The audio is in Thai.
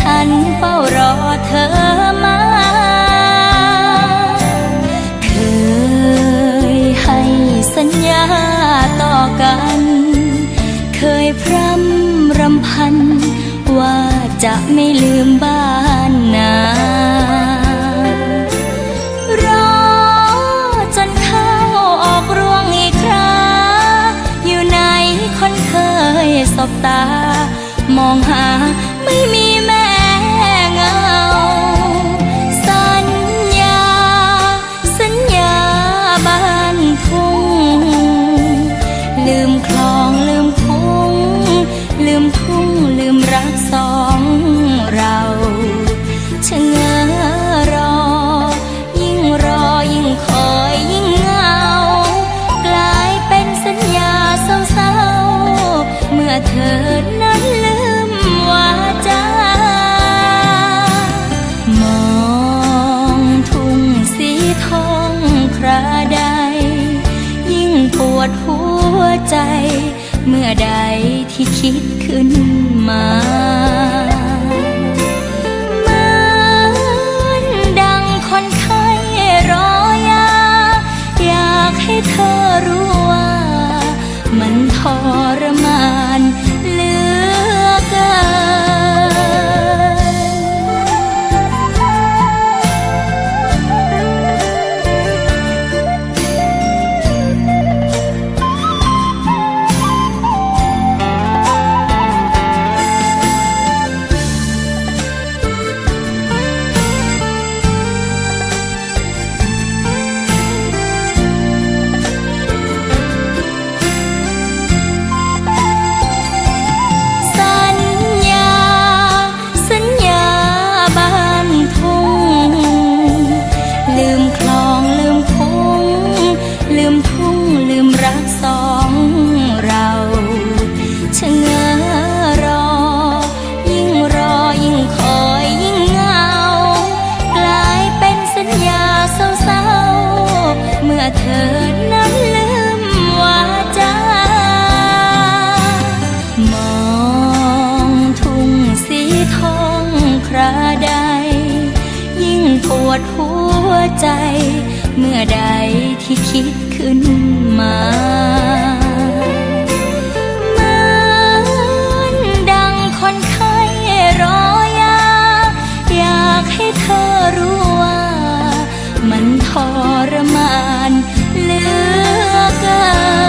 ฉันเฝ้ารอเธอมา เคยให้สัญญาต่อกัน เคยพร่ำรำพัน ว่าจะไม่ลืมบ้านนารอจนเขาออกร้องอีกคราอยู่ไหนคนเคยสบตามองหาไม่มี วดหัวใจ เมื่อใดที่คิดขึ้นมาเหมือนดังคนไข้รอยาอยากให้เธอรู้ เธอนั้นลืมวาจามองทุ่งสีทองคราใด ยิ่งปวดหัวใจ เมื่อใดที่คิดขึ้นมาเหมือนดังคนไข้รอยาอยากให้เธอรู้ว่า มันทรมาน เหลือเกิน